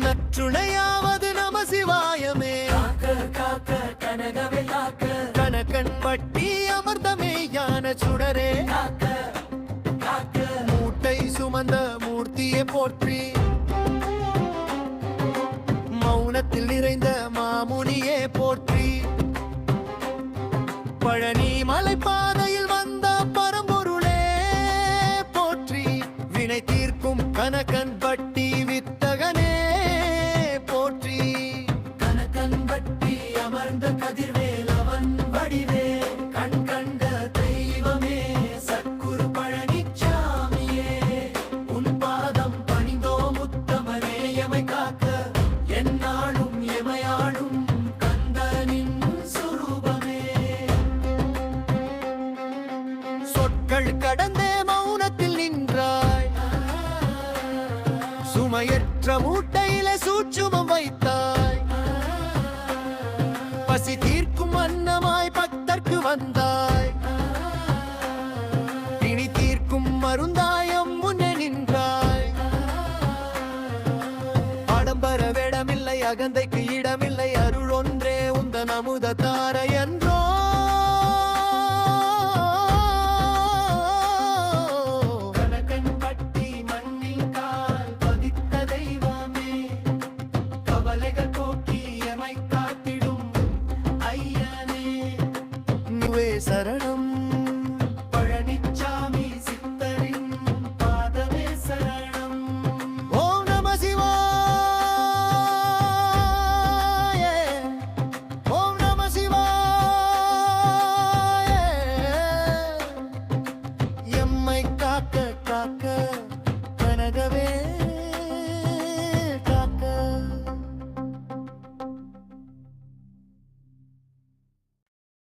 நற்றுணையாவது நம சிவாயமே. கணக்கன் பட்டி அமர்ந்தமே யான சுடரே. மூட்டை சுமந்த மூர்த்தியை போற்றி. மௌனத்தில் நிறைந்த மாமுனியே போற்றி. கனகன் பட்டி வித்தகனே போற்றி. கனகன் பட்டி அமர்ந்த கதிர்வேல் அவன் வடிவே. கண் கண்ட தெய்வமே சத்குரு பழனிச்சாமியே. உன் பாதம் பணிந்தோ முத்தமனே எமை காக்க. என்னாலும் எமையாடும் கந்தனின் சுரூபமே. சொற்கள் கடந்தே பெற்ற மூட்டையில சூட்சுமம் வைத்தாய். பசி தீர்க்கும் அன்னமாய் பக்தர்க்கு வந்தாய். பிணி தீர்க்கும் மருந்தாயம் முன்னே நின்றாய். ஆடம்பர வேடமில்லை அகந்தைக்கு இடமில்லை அருள் ஒன்றே உந்தன் அமுத தாரை சரணம். பழனிச்சாமி சித்தரின் பாதமே சரணம். ஓம் நம சிவாய. ஓம் நம சிவாய. எம்மை காக்க காக்க